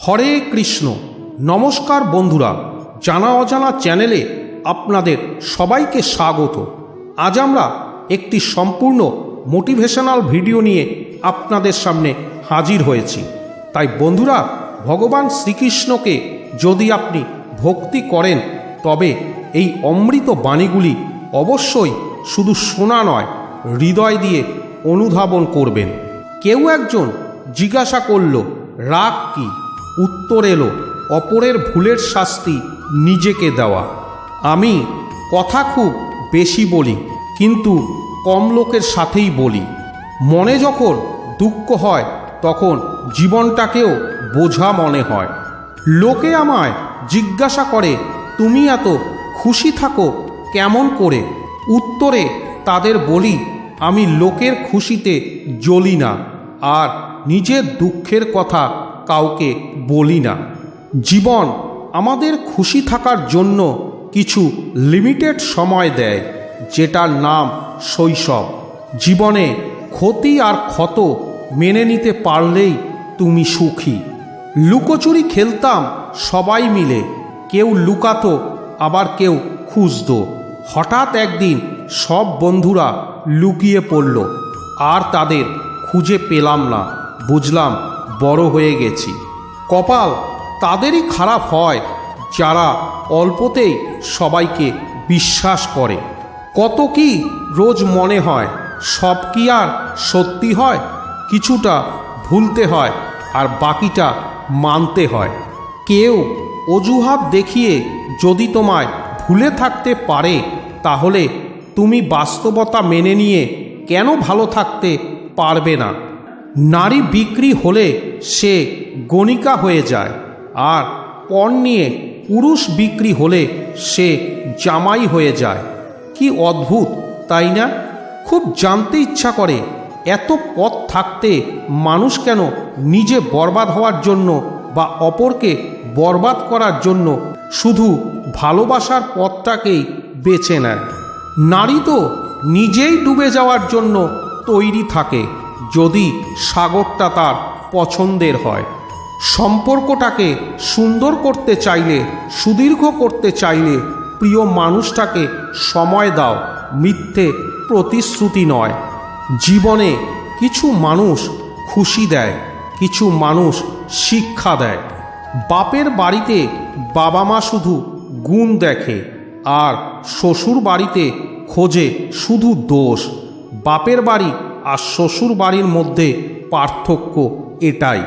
হরে কৃষ্ণ, নমস্কার বন্ধুরা, জানা অজানা চ্যানেলে আপনাদের সবাইকে স্বাগত। আজ আমরা একটি সম্পূর্ণ মোটিভেশনাল ভিডিও নিয়ে আপনাদের সামনে হাজির হয়েছি। তাই বন্ধুরা, ভগবান শ্রীকৃষ্ণকে যদি আপনি ভক্তি করেন, তবে এই অমৃত বাণীগুলি অবশ্যই শুধু শোনা নয়, হৃদয় দিয়ে অনুধাবন করবেন। কেউ একজন জিজ্ঞাসা করল, রাগ কি? উত্তর এলো, অপরের ভুলের শাস্তি নিজেকে দেওয়া। আমি কথা খুব বেশি বলি, কিন্তু কম লোকের সাথেই বলি। মনে যখন দুঃখ হয়, তখন জীবনটাকেও বোঝা মনে হয়। লোকে আমায় জিজ্ঞাসা করে, তুমি এত খুশি থাকো কেমন করে? উত্তরে তাদের বলি, আমি লোকের খুশিতে জ্বলি না, আর নিজের দুঃখের কথা কাউকে বলি না। জীবন আমাদের খুশি থাকার জন্য কিছু লিমিটেড সময় দেয়, যেটার নাম শৈশব। জীবনে ক্ষতি আর ক্ষত মেনে নিতে পারলেই তুমি সুখী। লুকোচুরি খেলতাম সবাই মিলে, কেউ লুকাতো, আবার কেউ খুঁজত। হঠাৎ একদিন সব বন্ধুরা লুকিয়ে পড়ল, আর তাদের খুঁজে পেলাম না। বুঝলাম বড় হয়ে গেছি। কপাল তাদেরই খারাপ হয়, যারা অল্পতেই সবাইকে বিশ্বাস করে। কত কি রোজ মনে হয়, সব কি আর সত্যি হয়? কিছুটা ভুলতে হয় আর বাকিটা মানতে হয়। কেউ অজুহাত দেখিয়ে যদি তোমায় ভুলে থাকতে পারে, তাহলে তুমি বাস্তবতা মেনে নিয়ে কেন ভালো থাকতে পারবে না? নারী বিক্রি হলে সে গণিকা হয়ে যায়, আর পণ নিয়ে পুরুষ বিক্রি হলে সে জামাই হয়ে যায়। কি অদ্ভুত, তাই না? খুব জানতে ইচ্ছা করে, এত পথ থাকতে মানুষ কেন নিজে বরবাদ হওয়ার জন্য বা অপরকে বরবাদ করার জন্য শুধু ভালোবাসার পথটাকেই বেছে নেয়? নারী তো নিজেই ডুবে যাওয়ার জন্য তৈরি থাকে। যদি সাগরটা তার পছন্দের হয়। সম্পর্কটাকে সুন্দর করতে চাইলে, সুদীর্ঘ করতে চাইলে প্রিয় মানুষটাকে সময় দাও। মিথ্যে প্রতিশ্রুতি নয়। জীবনে কিছু মানুষ খুশি দেয়, কিছু মানুষ শিক্ষা দেয়। বাপের বাড়িতে বাবা মা শুধু গুণ দেখে আর শ্বশুর বাড়িতে খোঁজে শুধু দোষ। বাপের বাড়ি আর শ্বশুর বাড়ির মধ্যে পার্থক্য এটাই।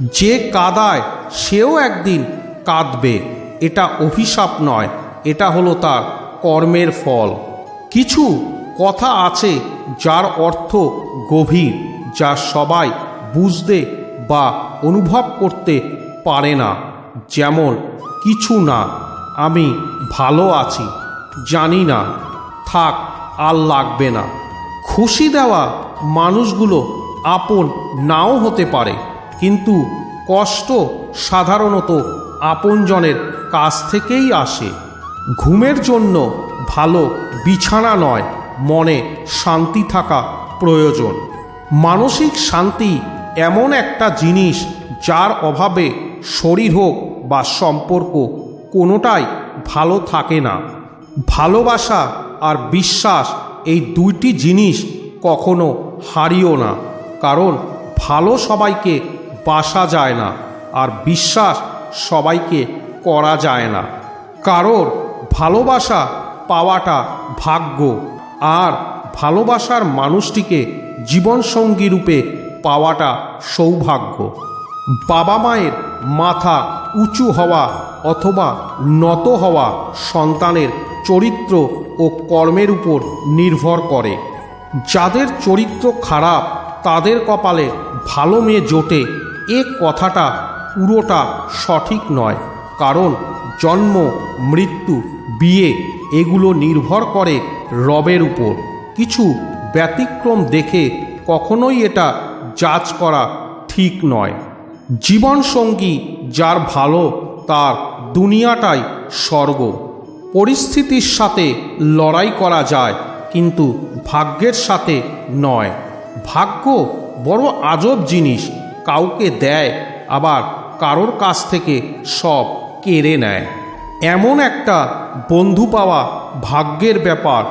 যে কাদায় সেও একদিন কাঁদবে, এটা অভিশাপ নয়, এটা হলো তার কর্মের ফল। কিছু কথা আছে যার অর্থ গভীর, যা সবাই বুঝতে বা অনুভব করতে পারে না। যেমন, কিছু না, আমি ভালো আছি, জানি না, থাক, আর লাগবে না। খুশি দেওয়া মানুষগুলো আপন নাও হতে পারে, কিন্তু কষ্ট সাধারণত আপনজনের কাছ থেকেই আসে। ঘুমের জন্য ভালো বিছানা নয়, মনে শান্তি থাকা প্রয়োজন। মানসিক শান্তি এমন একটা জিনিস যার অভাবে শরীর হোক বা সম্পর্ক কোনোটাই ভালো থাকে না। ভালোবাসা আর বিশ্বাস এই দুইটি জিনিস কখনো হারিও না। কারণ ভালো সবাইকে বাসা যায় না আর বিশ্বাস সবাইকে করা যায় না। কারোর ভালোবাসা পাওয়াটা ভাগ্য আর ভালোবাসার মানুষটিকে জীবনসঙ্গী রূপে পাওয়াটা সৌভাগ্য। বাবা মায়ের মাথা উঁচু হওয়া অথবা নত হওয়া সন্তানের চরিত্র ও কর্মের উপর নির্ভর করে। যাদের চরিত্র খারাপ, তাদের কপালে ভালো মেয়ে জোটে, এ কথাটা পুরোটা সঠিক নয়। কারণ জন্ম, মৃত্যু, বিয়ে, এগুলো নির্ভর করে রবের উপর। কিছু ব্যতিক্রম দেখে কখনোই এটা জাজ করা ঠিক নয়। জীবনসঙ্গী যার ভালো, তার দুনিয়াটাই স্বর্গ। পরিস্থিতির সাথে লড়াই করা যায় কিন্তু ভাগ্যের সাথে নয়। ভাগ্য বড় আজব জিনিস, কাউকে দেয়, আবার কারোর কাছ থেকে সব কেড়ে নেয়। এমন একটা বন্ধু পাওয়া ভাগ্যের ব্যাপার।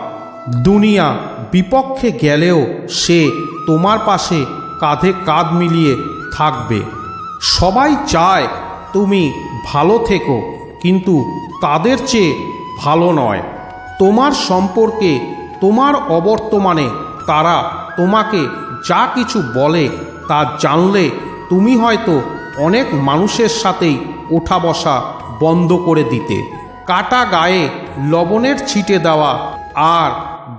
দুনিয়া বিপক্ষে গেলেও সে তোমার পাশে কাঁধে কাঁধ মিলিয়ে থাকবে। সবাই চায় তুমি ভালো থেকো, কিন্তু তাদের চেয়ে ভালো নয়। তোমার সম্পর্কে তোমার অবর্তমানে তারা তোমাকে যা কিছু বলে তা জানলে তুমি হয়তো অনেক মানুষের সাথেই ওঠা বসা বন্ধ করে দিতে। কাটা গায়ে লবণের ছিটে দেওয়া আর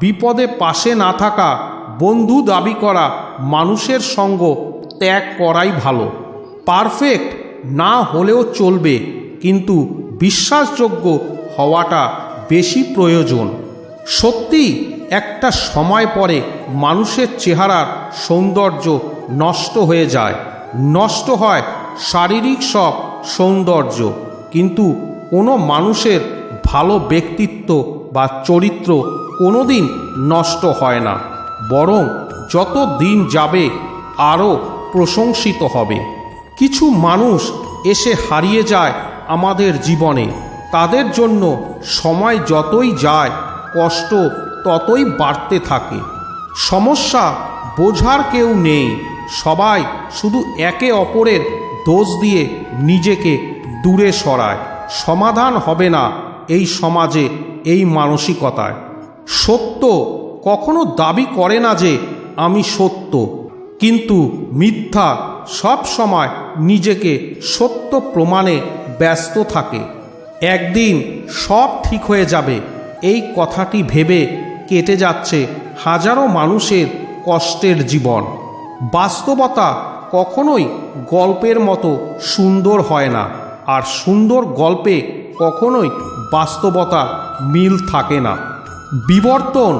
বিপদে পাশে না থাকা বন্ধু দাবি করা মানুষের সঙ্গ ত্যাগ করাই ভালো। পারফেক্ট না হলেও চলবে, কিন্তু বিশ্বাসযোগ্য হওয়াটা বেশি প্রয়োজন। সত্যি একটা সময় পরে মানুষের চেহারার সৌন্দর্য নষ্ট হয়ে যায়। নষ্ট হয় শারীরিক সব সৌন্দর্য, কিন্তু কোনো মানুষের ভালো ব্যক্তিত্ব বা চরিত্র কোনোদিন নষ্ট হয় না, বরং যত দিন যাবে আরও প্রশংসিত হবে। কিছু মানুষ এসে হারিয়ে যায় আমাদের জীবনে, তাদের জন্য সময় যতই যায় কষ্ট ততই বাড়তে থাকে। সমস্যা বোঝার কেউ নেই। সবাই শুধু একে অপরের দোষ দিয়ে নিজেকে দূরে সরায়। সমাধান হবে না এই সমাজে, এই মানসিকতায়। সত্য কখনো দাবি করে না যে আমি সত্য। কিন্তু মিথ্যা সব সময় নিজেকে সত্য প্রমাণে ব্যস্ত থাকে। একদিন সব ঠিক হয়ে যাবে। এই কথাটি ভেবে কেটে যাচ্ছে হাজারো মানুষের কষ্টের জীবন। বাস্তবতা কখনোই গল্পের মতো সুন্দর হয় না, আর সুন্দর গল্পে কখনোই বাস্তবতা মিল থাকে না। বিবর্তন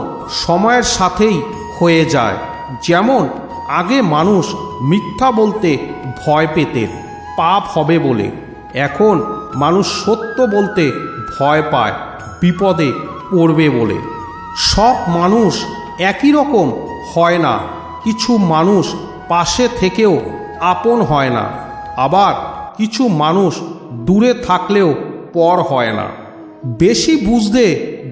সময়ের সাথেই হয়ে যায়, যেমন আগে মানুষ মিথ্যা বলতে ভয় পেতেন, পাপ হবে বলে। এখন মানুষ সত্য বলতে ভয় পায়। বিপদে পড়বে বলে। সব মানুষ একই রকম হয় না। কিছু মানুষ পাশে থেকেও আপন হয় না। আবার কিছু মানুষ দূরে থাকলেও পর হয় না। বেশি বুঝতে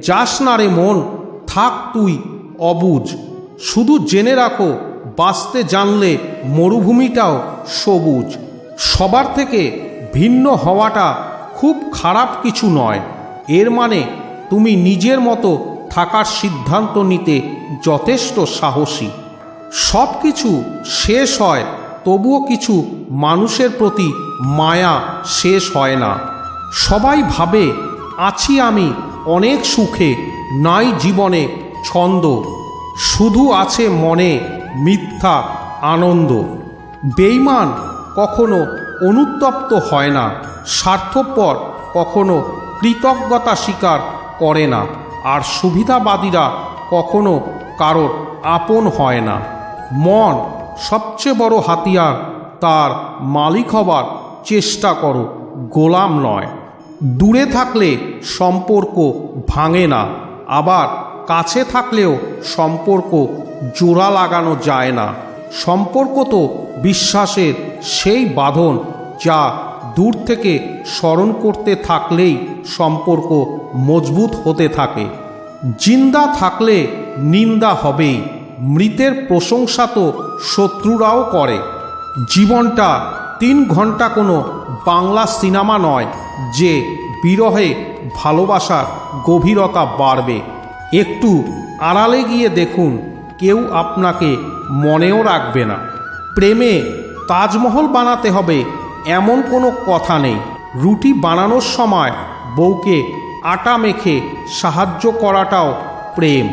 যাস না রে মন, থাক তুই অবুজ শুধু জেনে রাখো, বাঁচতে জানলে মরুভূমিটাও সবুজ। সবার থেকে ভিন্ন হওয়াটা খুব খারাপ কিছু নয়। এর মানে তুমি নিজের মতো থাকার সিদ্ধান্ত নিতে যথেষ্ট সাহসী। সব কিছু শেষ হয়, তবুও কিছু মানুষের প্রতি মায়া শেষ হয় না। সবাই ভাবে, আছি আমি অনেক সুখে, নাই জীবনে ছন্দ। শুধু আছে মনে মিথ্যা আনন্দ। বেইমান কখনো অনুত্তপ্ত হয় না, স্বার্থপর কখনো কৃতজ্ঞতা স্বীকার করে না, আর সুবিধাবাদীরা কখনো কারোর আপন হয় না। মন সবচেয়ে বড় হাতিয়ার তার মালিক হবার চেষ্টা করো, গোলাম নয়। দূরে থাকলে সম্পর্ক ভাঙে না, আবার কাছে থাকলেও সম্পর্ক জোড়া লাগানো যায় না। সম্পর্ক তো বিশ্বাসের সেই বাঁধন যা দূর থেকে স্মরণ করতে থাকলেই সম্পর্ক মজবুত হতে থাকে। জিন্দা থাকলে নিন্দা হবেই, মৃতের প্রশংসা তো শত্রুরাও করে। জীবনটা তিন ঘণ্টা কোনো বাংলা সিনেমা নয় যে বিরহে ভালোবাসার গভীরতা বাড়বে। একটু আড়ালে গিয়ে দেখুন, কেউ আপনাকে মনেও রাখবে না। প্রেমে তাজমহল বানাতে হবে এমন কোনো কথা নেই। রুটি বানানোর সময় বউকে আটা মেখে সাহায্য করাটাও প্রেম।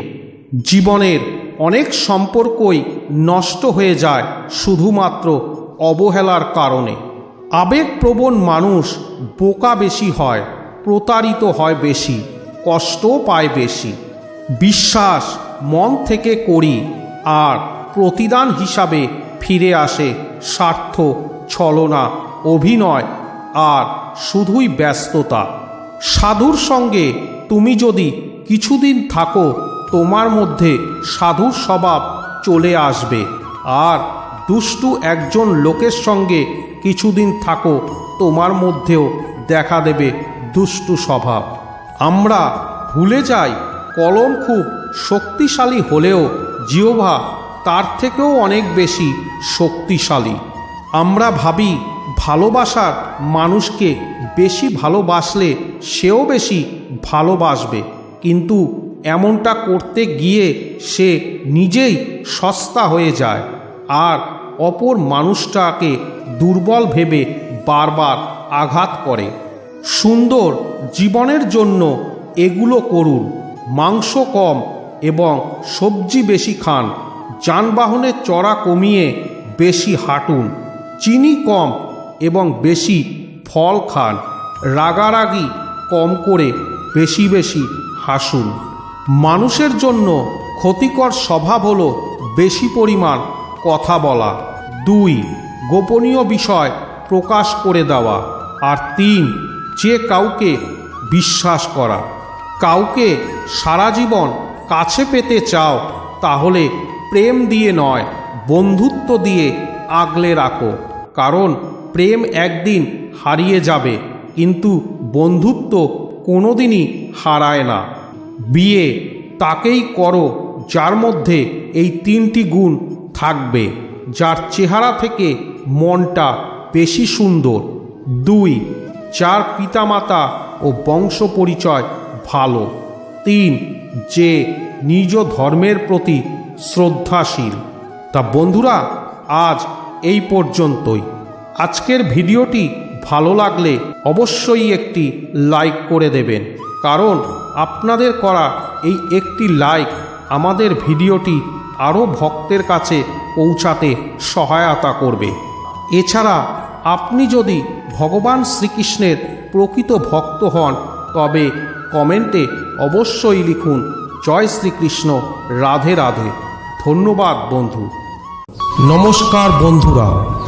জীবনের অনেক সম্পর্কই নষ্ট হয়ে যায় শুধুমাত্র অবহেলার কারণে। আবেগপ্রবণ মানুষ বোকা বেশি হয়, প্রতারিত হয় বেশি, কষ্টও পায় বেশি। বিশ্বাস মন থেকে করি আর প্রতিদান হিসাবে ফিরে আসে স্বার্থ ছলনা অভিনয় আর শুধুই ব্যস্ততা। সাধুর সঙ্গে তুমি যদি কিছুদিন থাকো, তোমার মধ্যে সাধুর স্বভাব চলে আসবে। আর দুষ্টু একজন লোকের সঙ্গে কিছুদিন থাকো, তোমার মধ্যেও দেখা দেবে দুষ্টু স্বভাব। আমরা ভুলে যাই, কলম খুব শক্তিশালী হলেও জিওভা তার থেকেও অনেক বেশি শক্তিশালী। আমরা ভাবি ভালোবাসার মানুষকে বেশি ভালোবাসলে সেও বেশি ভালোবাসবে। কিন্তু এমনটা করতে গিয়ে সে নিজেই সস্তা হয়ে যায় আর অপর মানুষটাকে দুর্বল ভেবে বারবার আঘাত করে। সুন্দর জীবনের জন্য এগুলো করুন। মাংস কম এবং সবজি বেশি খান। যানবাহনের চড়া কমিয়ে বেশি হাঁটুন। চিনি কম এবং বেশি ফল খান। রাগারাগি কম করে বেশি বেশি হাসুন। মানুষের জন্য ক্ষতিকর স্বভাব হলো বেশি পরিমাণ কথা বলা। দুই, গোপনীয় বিষয় প্রকাশ করে দেওয়া। আর তিন, যে কাউকে বিশ্বাস করা। কাউকে সারা জীবন কাছে পেতে চাও, তাহলে প্রেম দিয়ে নয়, বন্ধুত্ব দিয়ে আগলে রাখো। কারণ প্রেম একদিন হারিয়ে যাবে, কিন্তু বন্ধুত্ব কোনোদিনই হারায় না। বিয়ে, তাকেই করো, যার মধ্যে এই তিনটি গুণ থাকবে, যার চেহারা থেকে মনটা বেশি সুন্দর। দুই, যার পিতামাতা ও বংশ পরিচয় ভালো। তিন, যে নিজ ধর্মের প্রতি শ্রদ্ধাশীল। তা বন্ধুরা, আজ এই পর্যন্তই। আজকের ভিডিওটি ভালো লাগলে অবশ্যই একটি লাইক করে দেবেন। কারণ আপনাদের করা এই একটি লাইক আমাদের ভিডিওটি আরও ভক্তের কাছে পৌঁছাতে সহায়তা করবে। এছাড়া আপনি যদি ভগবান শ্রীকৃষ্ণের প্রকৃত ভক্ত হন, তবে কমেন্টে অবশ্যই লিখুন, জয় শ্রীকৃষ্ণ, রাধে রাধে। ধন্যবাদ বন্ধু। নমস্কার বন্ধুরা